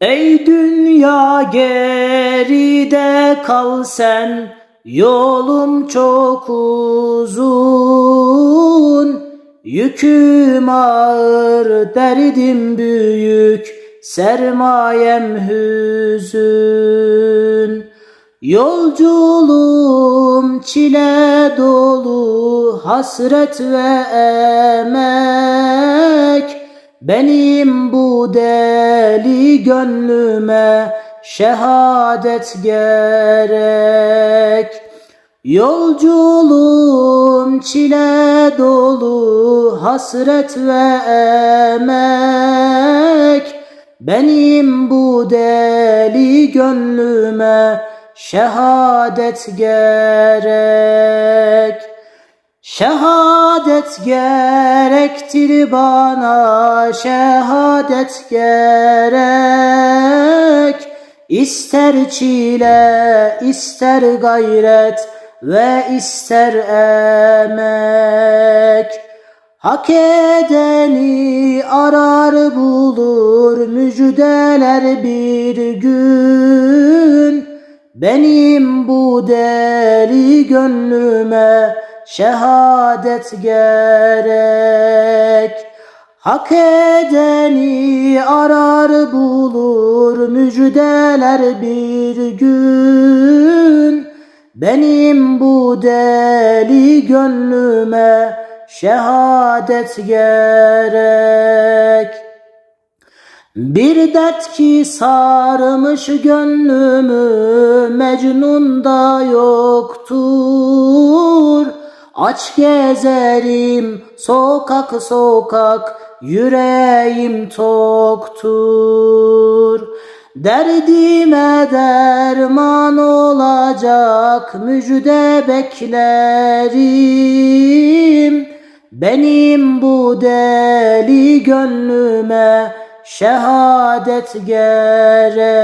Ey dünya geride kal sen, yolum çok uzun. Yüküm ağır, derdim büyük, sermayem hüzün. Yolculuğum çile dolu, hasret ve emek. Benim bu deli gönlüme şehadet gerek. Yolculuğum çile dolu, hasret ve emek. Benim bu deli gönlüme şehadet gerek. Şehadet gerektir bana, şehadet gerek. İster çile, ister gayret ve ister emek. Hak edeni arar bulur, müjdeler bir gün. Benim bu deli gönlüme şehadet gerek. Hak edeni arar bulur, müjdeler bir gün. Benim bu deli gönlüme şehadet gerek. Bir dert ki sarmış gönlümü Mecnun'da yoktur. Aç gezerim sokak sokak yüreğim toktur. Derdime derman olacak müjde beklerim. Benim bu deli gönlüme şehadet gerek.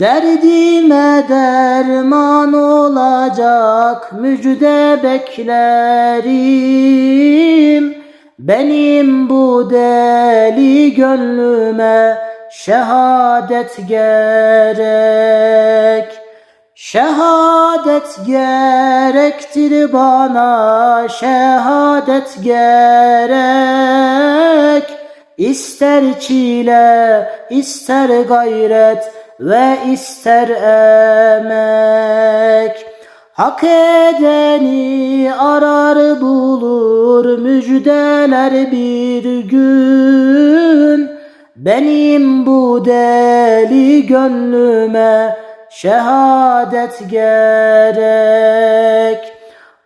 Derdime derman olacak müjde beklerim. Benim bu deli gönlüme şehadet gerek. Şehadet gerektir bana, şehadet gerek. İster çile, ister gayret ve ister emek. Hak edeni arar bulur, müjdeler bir gün. Benim bu deli gönlüme şehadet gerek.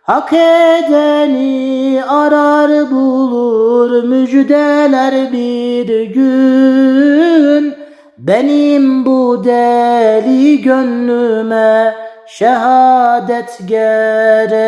Hak edeni arar bulur, müjdeler bir gün. Benim bu deli gönlüme şehadet gerek.